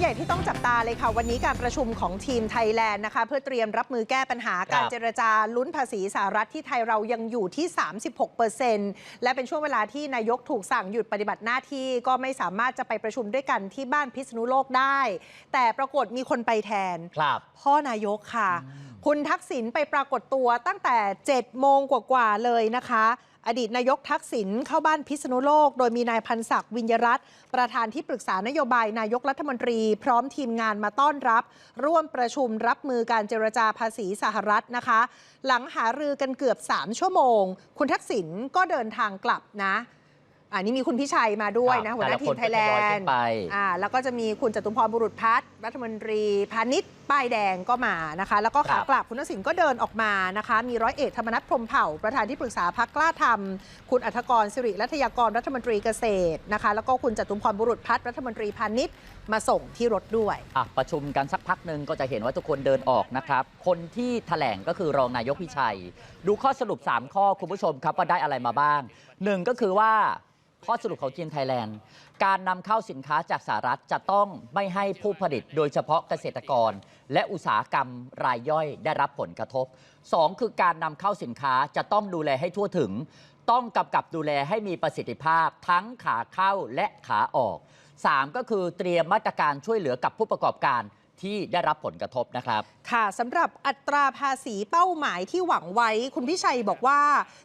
ใหญ่ที่ต้องจับตาเลยค่ะ วันนี้การประชุมของทีมไทยแลนด์นะคะ เพื่อเตรียมรับมือแก้ปัญหาการครับเจรจาลุ้นภาษีสหรัฐที่ไทยเรายังอยู่ที่ 36%และเป็นช่วงเวลาที่นายกถูกสั่งหยุดปฏิบัติหน้าที่ก็ไม่สามารถจะไปประชุมด้วยกันที่บ้านพิษณุโลกได้ แต่ปรากฏมีคนไปแทนครับพ่อนายกค่ะ คุณทักษิณไปปรากฏตัวตั้งแต่7โมงกว่าๆเลยนะคะอดีตนายกทักษิณเข้าบ้านพิษณุโลก โดยมีนายพันศักดิ์วิญญรัตน์ประธานที่ปรึกษานโยบายนายกรัฐมนตรี พร้อมทีมงานมาต้อนรับ ร่วมประชุมรับมือการเจรจาภาษีสหรัฐนะคะ หลังหารือกันเกือบ 3 ชั่วโมง คุณทักษิณก็เดินทางกลับนะ อันนี้มีคุณพิชัยมาด้วยนะครับหัวหน้าแต่ละทีคมนไทยแลก็ทยอยนขึ้ด์นไปอ่าแล้วก็จะมีคุณจตุพรบุรุษพัฒน์รัฐมนตรีพาณิชย์ป้ายแดงก็มานะคะ แล้วก็ครัขาบกลับคุณทักษิณก็เดินออกมานะคะ มีร้อยเอกธรรมนัฐพรหมเผ่า ประธานที่ปรึกษาพักกล้าทำคุณอัธกรสิริรัตยากรรัฐมนตรีเกษตรนะคะ แล้วก็คุณจตุพรบุรุษพัฒน์รัฐมนตรีพาณิชย์มาส่งที่รถด้วยอะประชุมกันสักพักหนึ่งก็จะเห็นว่าทุกคนเดินออกนะครับ คนที่แถลงก็คือรองนายกพิชัย ดูข้อสรุป 3 ข้อคุณผู้ชมครับว่าได้อะไรมาบ้างหนึ่งก็คือว่า ข้อสรุปของจีนไทยแลนด์ การนำเข้าสินค้าจากสหรัฐจะต้องไม่ให้ผู้ผลิตโดยเฉพาะเกษตรกร และอุตสาหกรรมรายย่อยได้รับผลกระทบ 2 คือการนำเข้าสินค้าจะต้องดูแลให้ทั่วถึง ต้องกำกับดูแลให้มีประสิทธิภาพทั้งขาเข้าและขาออก 3 ก็คือเตรียมมาตรการช่วยเหลือกับผู้ประกอบการ ที่ได้รับผลกระทบนะครับ ค่ะสำหรับอัตราภาษีเป้าหมายที่หวังไว้ คุณพิชัยบอกว่า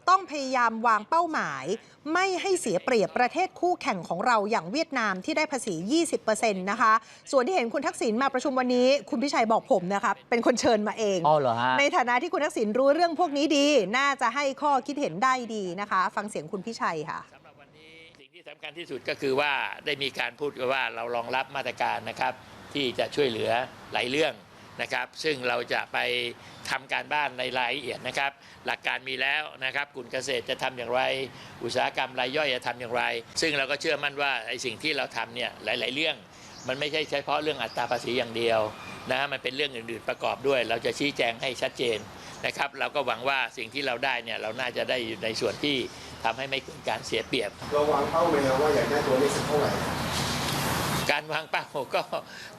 ต้องพยายามวางเป้าหมาย ไม่ให้เสียเปรียบประเทศคู่แข่งของเราอย่างเวียดนามที่ได้ภาษี 20%นะคะ ส่วนที่เห็นคุณทักษิณมาประชุมวันนี้ คุณพิชัยบอกผมนะคะเป็นคนเชิญมาเองอ๋อเหรอฮะในฐานะที่คุณทักษิณรู้เรื่องพวกนี้ดี น่าจะให้ข้อคิดเห็นได้ดีนะคะ ฟังเสียงคุณพิชัยค่ะสำหรับวันนี้สิ่งที่สำคัญที่สุดก็คือว่าได้มีการพูดกันว่าเรารองรับมาตรการนะครับ ที่จะช่วยเหลือหลายเรื่องนะครับ ซึ่งเราจะไปทำการบ้านในรายละเอียดนะครับ หลักการมีแล้วนะครับกลุ่มเกษตรจะทำอย่างไร อุตสาหกรรมรายย่อยจะทำอย่างไร ซึ่งเราก็เชื่อมั่นว่าไอ้สิ่งที่เราทำเนี่ยหลาย ๆ เรื่อง มันไม่ใช่เฉพาะเรื่องอัตราภาษีอย่างเดียวนะฮะมันเป็นเรื่องอื่น ๆ ประกอบด้วย เราจะชี้แจงให้ชัดเจนนะครับ เราก็หวังว่าสิ่งที่เราได้เนี่ยเราน่าจะได้อยู่ในส่วนที่ทำให้ไม่เกิดการเสียเปรียบเราวางเป้าไหมครับว่าอยากได้ตัวเลขสักเท่าไหร่ การวางเป้าก็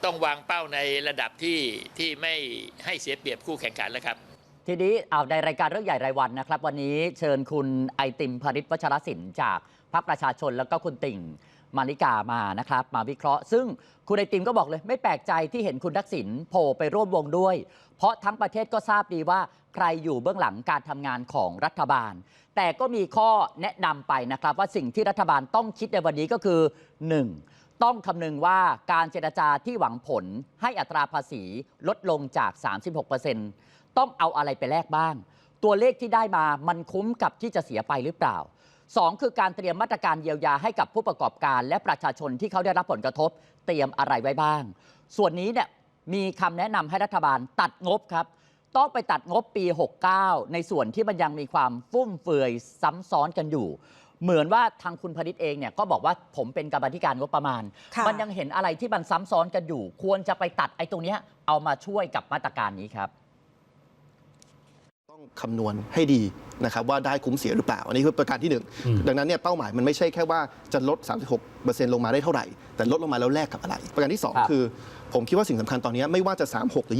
ต้องวางเป้าในระดับที่ที่ไม่ให้เสียเปรียบคู่แข่งขันแล้วครับทีนี้เอาในรายการเรื่องใหญ่รายวันนะครับ วันนี้เชิญคุณไอติมพริตวัชรศิลป์จากพรรคประชาชนแล้วก็คุณติ่งมานิกามานะครับ มาวิเคราะห์ ซึ่งคุณไอติมก็บอกเลย ไม่แปลกใจที่เห็นคุณทักษิณโผล่ไปร่วมวงด้วย เพราะทั้งประเทศก็ทราบดีว่าใครอยู่เบื้องหลังการทำงานของรัฐบาล แต่ก็มีข้อแนะนำไปนะครับ ว่าสิ่งที่รัฐบาลต้องคิดในวันนี้ก็คือ 1. ต้องคำนึงว่าการเจรจาที่หวังผลให้อัตราภาษีลดลงจาก 36%ต้องเอาอะไรไปแลกบ้าง ตัวเลขที่ได้มามันคุ้มกับที่จะเสียไปหรือเปล่า 2 คือการเตรียมมาตรการเยียวยาให้กับผู้ประกอบการ และประชาชนที่เขาได้รับผลกระทบ เตรียมอะไรไว้บ้าง ส่วนนี้เนี่ยมีคำแนะนำให้รัฐบาลตัดงบครับ ต้องไปตัดงบปี 69 ในส่วนที่มันยังมีความฟุ่มเฟือยซ้ำซ้อนกันอยู่ เหมือนว่าทางคุณพนิษฐ์เองเนี่ยก็บอกว่าผมเป็นกรรมาธิการงบประมาณ ค่ะ มันยังเห็นอะไรที่มันซ้ำซ้อนกันอยู่ ควรจะไปตัดไอ้ตรงเนี้ยเอามาช่วยกับมาตรการนี้ครับ ต้องคำนวณให้ดีนะครับว่าได้คุ้มเสียหรือเปล่า อันนี้คือประการที่หนึ่งดังนั้นเนี่ยเป้าหมายมันไม่ใช่แค่ว่าจะลด 36%ลงมาได้เท่าไหร่ แต่ลดลงมาแล้วแลกกับอะไร ประการที่ ครับ 2 คือ ผมคิดว่าสิ่งสำคัญตอนนี้ไม่ว่าจะ 36 หรือ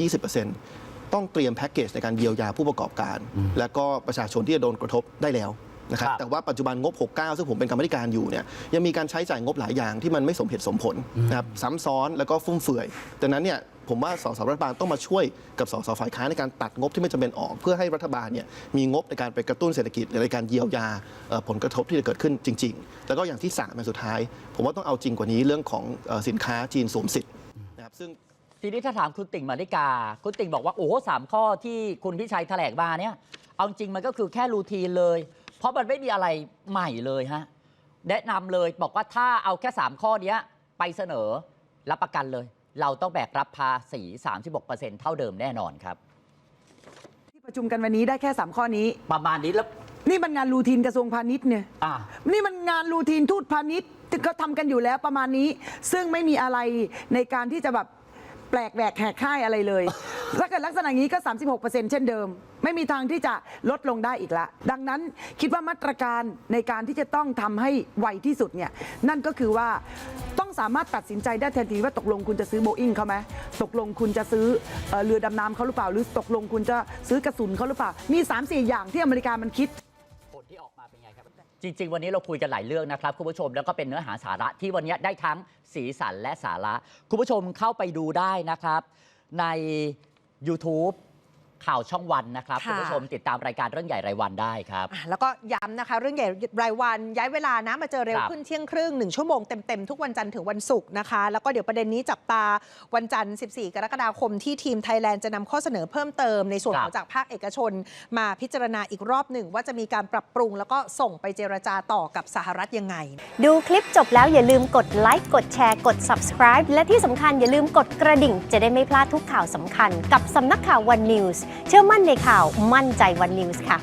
20%ต้องเตรียมแพ็กเกจในการเยียวยาผู้ประกอบการ และก็ประชาชนที่จะโดนกระทบได้แล้ว นะครับครับแต่ว่าปัจจุบันงบ 69 ซึ่งผมเป็นกรรมาธิการอยู่เนี่ยยังมีการใช้จ่ายงบหลายอย่างที่มันไม่สมเหตุสมผลนะครับซ้ำซ้อนแล้วก็ฟุ่มเฟือยดังนั้นเนี่ยผมว่าสสรัฐบาลต้องมาช่วยกับสสฝ่ายค้านในการตัดงบที่ไม่จำเป็นออก เพื่อให้รัฐบาลเนี่ยมีงบในการไปกระตุ้นเศรษฐกิจหรือในการเยียวยาเอ่อผลกระทบที่จะเกิดขึ้นจริง ๆ แล้วก็อย่างที่สามอันสุดท้าย ผมว่าต้องเอาจริงกว่านี้เรื่องของเอ่อสินค้าจีนสวมสิทธิ์นะครับซึ่งทีนี้ถ้าถามคุณติ่งมาริกา คุณติ่งบอกว่าโอ้โหสามข้อที่คุณพิชัยแถลงมาเนี่ยเอาจริงมันก็คือแค่รูทีนเลย เพราะมันไม่มีอะไรใหม่เลยฮะ แนะนำเลยบอกว่าถ้าเอาแค่ 3 ข้อเนี้ยไปเสนอรับประกันเลย เราต้องแบกรับภาษี 36%เท่าเดิมแน่นอนครับ ที่ประชุมกันวันนี้ได้แค่ 3 ข้อนี้ ประมาณนี้แล้วนี่มันงานรูทีนกระทรวงพาณิชย์เนี่ย อะ นี่มันงานรูทีนทูตพาณิชย์ที่เขาทำกันอยู่แล้วประมาณนี้ ซึ่งไม่มีอะไรในการที่จะแบบแปลกแหวกแหกค่ายอะไรเลย ถ้าเกิดลักษณะอย่างนี้ก็ 36%เช่นเดิม ไม่มีทางที่จะลดลงได้อีกละ ดังนั้นคิดว่ามาตรการในการที่จะต้องทำให้ไวที่สุดเนี่ยนั่นก็คือว่าต้องสามารถตัดสินใจได้ทันทีว่าตกลงคุณจะซื้อโบอิงเขาไหมตกลงคุณจะซื้อเอ่อเรือดำน้ำเขาหรือเปล่า หรือตกลงคุณจะซื้อกระสุนเขาหรือเปล่า มี 3-4 อย่างที่อเมริกามันคิดผลที่ออกมาเป็นไงครับจริง ๆ วันนี้เราคุยกันหลายเรื่องนะครับ คุณผู้ชมแล้วก็เป็นเนื้อหาสาระที่วันนี้ได้ทั้งสีสันและสาระ คุณผู้ชมเข้าไปดูได้นะครับ ใน YouTube ข่าวช่องวันนะครับค่ะคุณผู้ชมติดตามรายการเรื่องใหญ่รายวันได้ครับอะแล้วก็ย้ำนะคะ เรื่องใหญ่รายวันย้ายเวลานะมาเจอเร็วครับขึ้นเที่ยงครึ่งหนึ่งชั่วโมงเต็มๆทุกวันจันทร์ถึงวันศุกร์นะคะ แล้วก็เดี๋ยวประเด็นนี้จับตาวันจันทร์ 14 กรกฎาคมที่ทีมไทยแลนด์จะนำข้อเสนอเพิ่มเติมในส่วนครับของจากภาคเอกชน มาพิจารณาอีกรอบหนึ่งว่าจะมีการปรับปรุง แล้วก็ส่งไปเจรจาต่อกับสหรัฐยังไง ดูคลิปจบแล้วอย่าลืมกดไลค์กดแชร์กด subscribe และที่สำคัญอย่าลืมกดกระดิ่ง จะได้ไม่พลาดทุกข่าวสำคัญ กับสำนักข่าว One News เชื่อมั่นในข่าวมั่นใจวันนิวส์ค่ะ